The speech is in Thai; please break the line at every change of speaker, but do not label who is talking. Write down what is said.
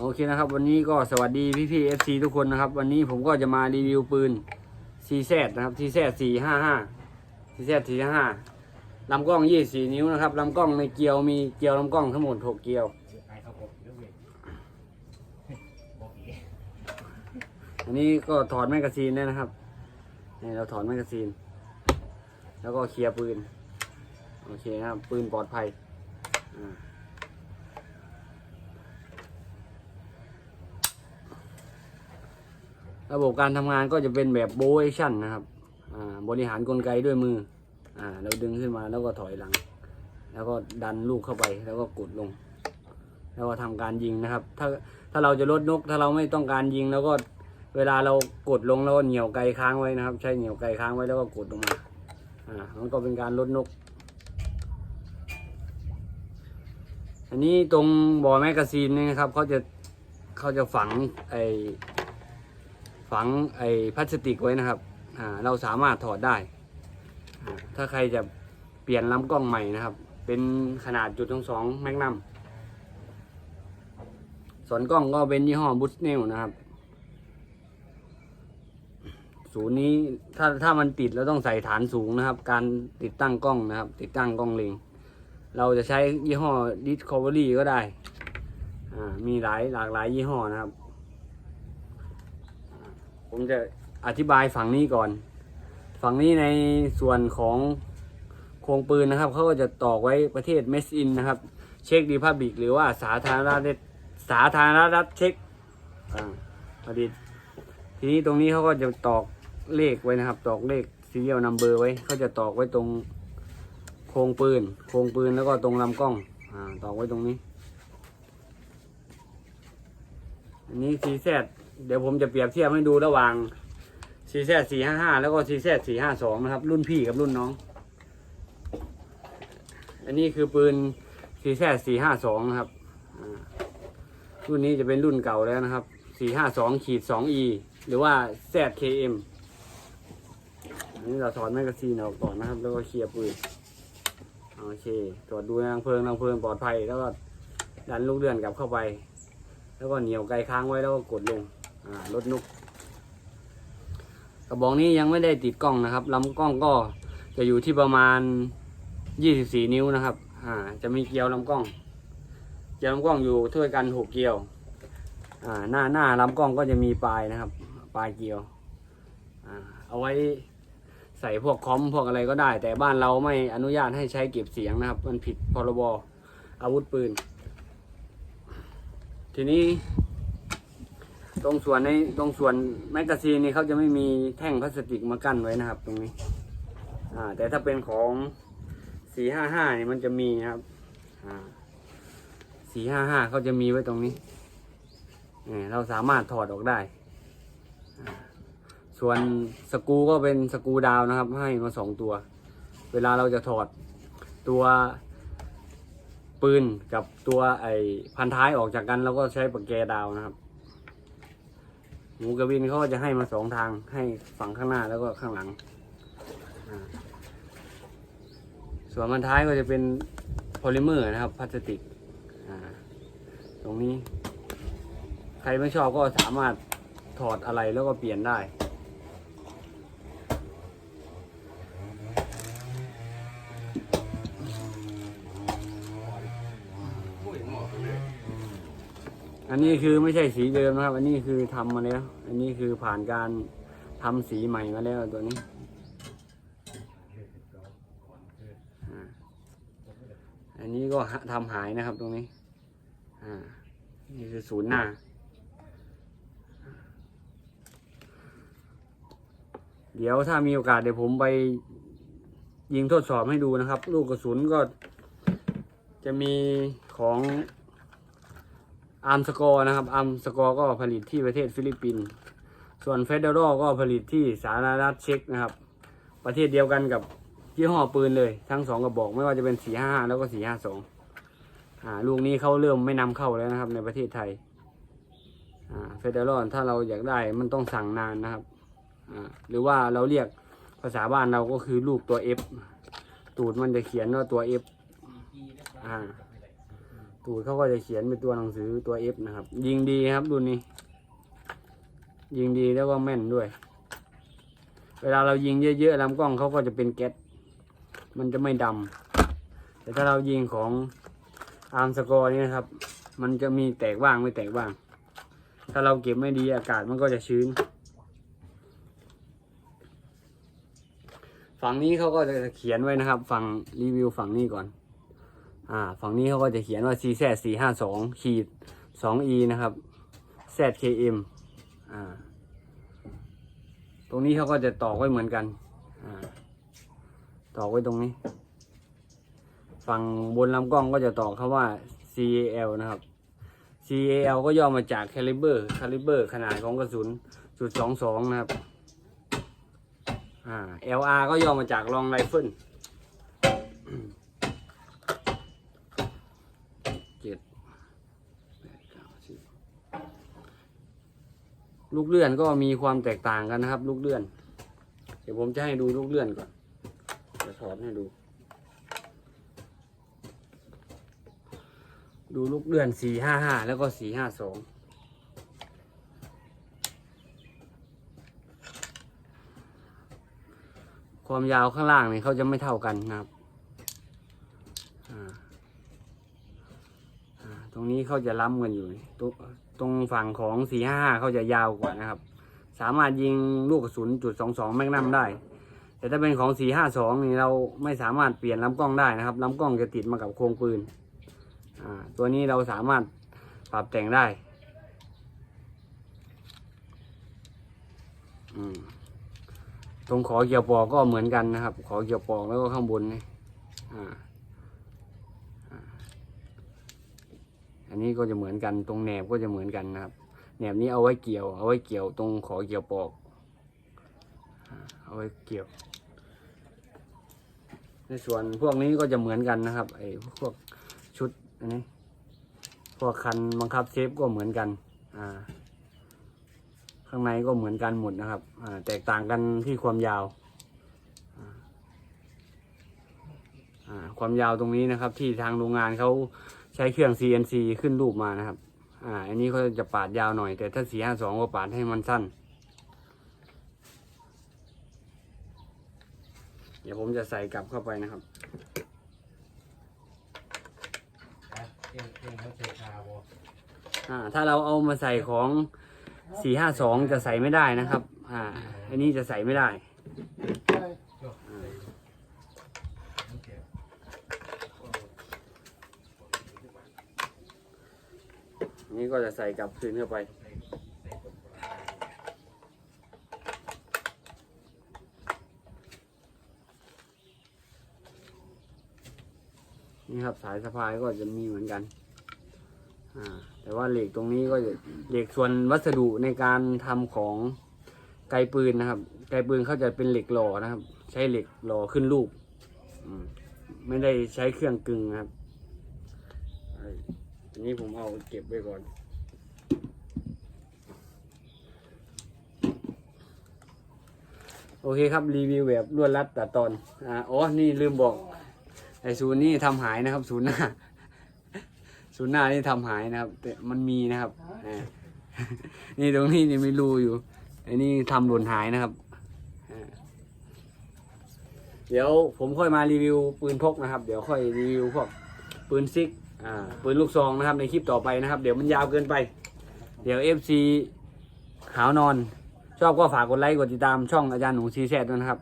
โอเคนะครับ วันนี้ก็สวัสดีพี่พี่เอฟซีทุกคนนะครับ วันนี้ผมก็จะมารีวิวปืน CZ นะครับ CZ สี่ห้าห้า CZ สี่ห้าห้าลำกล้องยี่สี่นิ้วนะครับลำกล้องในเกลียวมีเกลียวลำกล้องทั้งหมดหกเกลียว
อั
นนี้ก็ถอดแมกกาซีนได้นะครับนี่เราถอดแมกกาซีน แล้วก็เคลียร์ปืน โอเคนะครับ ปืนปลอดภัยอ่า ระบบการทำงานก็จะเป็นแบบโบว์แอคชั่นนะครับบริหารกลไกด้วยมืออ่าเราดึงขึ้นมาแล้วก็ถอยหลัง แล้วก็ดันลูกเข้าไปแล้วก็กดลง แล้วก็ทำการยิงนะครับ ถ้าถ้าเราจะลดนก ถ้าเราไม่ต้องการยิงแล้วก็เวลาเรากดลงแล้วก็เหนี่ยวไกลค้างไว้นะครับ ใช้เหนี่ยวไกลค้างไว้แล้วก็กดลงมาอ่ามันก็เป็นการลดนก อันนี้ตรงบ่อแมกกาซีนนี่นะครับเขาจะเขาจะฝังไอ ฝังไอพลาสติกไว้นะครับเราสามารถถอดได้ ถ้าใครจะเปลี่ยนลำกล้องใหม่นะครับ เป็นขนาดจุดท้องสองแมกนัมส่วนกล้องก็เป็นยี่ห้อบุสเนลนะครับ ศูนย์นี้ถ้าถ้ามันติดเราต้องใส่ฐานสูงนะครับ การติดตั้งกล้องนะครับ ติดตั้งกล้องเลงเราจะใช้ยี่ห้อ Discovery ก็ได้มีหลายหลากหลายยี่ห้อนะครับ ผมจะอธิบายฝั่งนี้ก่อน ฝั่งนี้ในส่วนของโครงปืนนะครับเขาก็จะตอกไว้ประเทศเมสอินนะครับ เช็กดีพับบิกหรือว่าสาธารณรัฐสาธารณรัฐเช็กอาดิษฐ์ทีนี้ตรงนี้เขาก็จะตอกเลขไว้นะครับ ตอกเลข serial number ไว้เขาจะตอกไว้ตรงโครงปืน โครงปืนแล้วก็ตรงลำกล้อง อ่า ตอกไว้ตรงนี้ อันนี้ CZ เดี๋ยวผมจะเปรียบเทียบให้ดูระหว่าง CZ 455แล้วก็ CZ 452นะครับ รุ่นพี่กับรุ่นน้อง อันนี้คือปืน CZ 452นะครับอ่ารุ่นนี้จะเป็นรุ่นเก่าแล้วนะครับ452ขีด 2E หรือว่า ZKM อันนี้เราถอดแมกกาซีนออกก่อนนะครับ แล้วก็เคลียร์ปืนโอเค ตรวจดูรังเพลิงรังเพลิงปลอดภัยแล้วก็ดันลูกเดือนกลับเข้าไป แล้วก็เหนียวไกลค้างไว้แล้วก็กดลงอ่าลดนุก กระบอกนี้ยังไม่ได้ติดกล้องนะครับลำกล้องก็จะอยู่ที่ประมาณ 24 นิ้วนะครับอ่าจะมีเกลียวลำกล้อง เกลียวลำกล้องอยู่ถ้วยกันหกเกลียวอ่าหน้าหน้าลำกล้องก็จะมีปลายนะครับ ปลายเกลียวอ่าเอาไว้ใส่พวกคอมพวกอะไรก็ได้ แต่บ้านเราไม่อนุญาตให้ใช้เก็บเสียงนะครับ มันผิดพรบอาวุธปืน ทีนี้ตรงส่วนในตรงส่วนแมกกาซีนนี่เขาจะไม่มีแท่งพลาสติกมากั้นไว้นะครับ ตรงนี้ อ่า แต่ถ้าเป็นของสี่ห้าห้านี่มันจะมีนะครับ อ่าสี่ห้าห้าเขาจะมีไว้ตรงนี้เราสามารถถอดออกได้ ส่วนสกูก็เป็นสกูดาวนะครับ ให้มาสองตัว เวลาเราจะถอดตัว ปืนกับตัวไอ้พันท้ายออกจากกันเราก็ใช้ปากแกดาวนะครับ หมูกระวินเขาก็จะให้มาสองทางให้ฝั่งข้างหน้าแล้วก็ข้างหลัง ส่วนพันท้ายก็จะเป็นโพลิเมอร์นะครับพลาสติกตรงนี้ ใครไม่ชอบก็สามารถถอดอะไรแล้วก็เปลี่ยนได้ อันนี้คือไม่ใช่สีเดิมนะครับ อันนี้คือทำมาแล้ว อันนี้คือผ่านการทำสีใหม่มาแล้วตัวนี้อันนี้ก็หาทำหายนะครับตรงนี้อ่านี่คือศูนย์หน้าเดี๋ยวถ้ามีโอกาสเดี๋ยวผมไปยิงทดสอบให้ดูนะครับ ลูกกระสุนก็จะมี ของอาร์มสกอร์นะครับอาร์มสกอร์ก็ผลิตที่ประเทศฟิลิปปินส์ส่วนเฟเดอรัลก็ผลิตที่สาธารณรัฐเช็กนะครับ ประเทศเดียวกันกับยี่ห้อปืนเลย ทั้งสองกระบอกไม่ว่าจะเป็น 455 แล้วก็ 452อ่าลูกนี้เขาเริ่มไม่นำเข้าแล้วนะครับ ในประเทศไทยอ่าเฟเดอรัลถ้าเราอยากได้มันต้องสั่งนานนะครับอ่าหรือว่าเราเรียกภาษาบ้านเราก็คือลูกตัว F ตูดมันจะเขียนว่าตัว F อ่า ตูดเขาก็จะเขียนเป็นตัวหนังสือตัว F นะครับ ยิงดีครับรุ่นนี้ ยิงดีแล้วก็แม่นด้วย เวลาเรายิงเยอะๆลำกล้องเขาก็จะเป็นแก๊สมันจะไม่ดำแต่ถ้าเรายิงของอาร์มสกอร์นี่นะครับ มันจะมีแตกบ้างไม่แตกบ้าง ถ้าเราเก็บไม่ดีอากาศมันก็จะชื้น ฝั่งนี้เขาก็จะเขียนไว้นะครับ ฝั่งรีวิวฝั่งนี้ก่อน อ่า ฝั่งนี้เขาก็จะเขียนว่า c z 4 5 2ขีด 2e นะครับ zkm อ่า ตรงนี้เขาก็จะตอกไว้เหมือนกัน อ่า ตอกไว้ตรงนี้ ฝั่งบนลำกล้องก็จะตอกคำว่า cal นะครับ cal ก็ย่อมาจาก caliber caliber ขนาดของกระสุนจุดสองสองนะครับ อ่า LR ก็ย่อมาจาก long rifle เจ็ดแปดเก้าสิบ ลูกเลื่อนก็มีความแตกต่างกันนะครับ ลูกเลื่อน เดี๋ยวผมจะให้ดูลูกเลื่อนก่อนจะถอดให้ดู ดูลูกเลื่อนสี่ห้าห้าแล้วก็สี่ห้าสองความยาวข้างล่างนี่เขาจะไม่เท่ากันนะครับตรงนี้เขาจะล้ำกันอยู่ตรง ตรงฝั่งของสี่ห้าเขาจะยาวกว่านะครับ สามารถยิงลูกกระสุนจุดสองสองแมกนัมได้ แต่ถ้าเป็นของสี่ห้าสองนี่เราไม่สามารถเปลี่ยนลำกล้องได้นะครับลำกล้องจะติดมากับโครงปืนอ่าตัวนี้เราสามารถปรับแต่งได้อืมตรงขอเกี่ยวปอกก็เหมือนกันนะครับ ขอเกี่ยวปอกแล้วก็ข้างบนนี่อ่า อันนี้ก็จะเหมือนกันตรงแหนบก็จะเหมือนกันนะครับแหนบนี้เอาไว้เกี่ยว เอาไว้เกี่ยวตรงขอเกี่ยวปอก เอาไว้เกี่ยว ในส่วนพวกนี้ก็จะเหมือนกันนะครับไอ้พวกชุดอันนี้พวกคันบังคับเซฟก็เหมือนกัน อ่า ข้างในก็เหมือนกันหมดนะครับ อ่า แตกต่างกันที่ความยาวอ่าความยาวตรงนี้นะครับ ที่ทางโรงงานเขา ใช้เครื่อง CNC ขึ้นรูปมานะครับ อ่า อันนี้เขาจะปาดยาวหน่อย แต่ถ้าสี่ห้าสองก็ปาดให้มันสั้น เดี๋ยวผมจะใส่กลับเข้าไปนะครับ
อ่า
ถ้าเราเอามาใส่ของสี่ห้าสองจะใส่ไม่ได้นะครับ อ่า อันนี้จะใส่ไม่ได้
จบโอเค
อั นี้ก็จะใส่กลับคืนเข้าไป นี่ครับสายสะพายก็จะมีเหมือนกัน อ่า แต่ว่าเหล็กตรงนี้ก็จะเหล็กส่วนวัสดุในการทำของไกปืนนะครับ ไกปืนเขาจะเป็นเหล็กหล่อนะครับ ใช้เหล็กหล่อขึ้นรูป ไม่ได้ใช้เครื่องกึ่งนะครับ อันนี้ผมเอาเก็บไว้ก่อน โอเคครับรีวิวแบบรวดรัดตัดตอนอ่าอ๋อ นี่ลืมบอกไอศูนย์นี่ทำหายนะครับ ศูนย์หน้า ศูนย์หน้านี่ทำหายนะครับ แต่มันมีนะครับอ่านี่ตรงนี้นี่มีรูอยู่ไอ้นี่ทำหล่นหายนะครับ เดี๋ยวผมค่อยมารีวิวปืนพกนะครับ เดี๋ยวค่อยรีวิวพวกปืนซิก อ่าปืนลูกซองนะครับในคลิปต่อไปนะครับ เดี๋ยวมันยาวเกินไป เดี๋ยว FC หาวนอน ชอบก็ฝากกดไลค์กดติดตามช่องอาจารย์หนูซีแซดด้วยนะครับ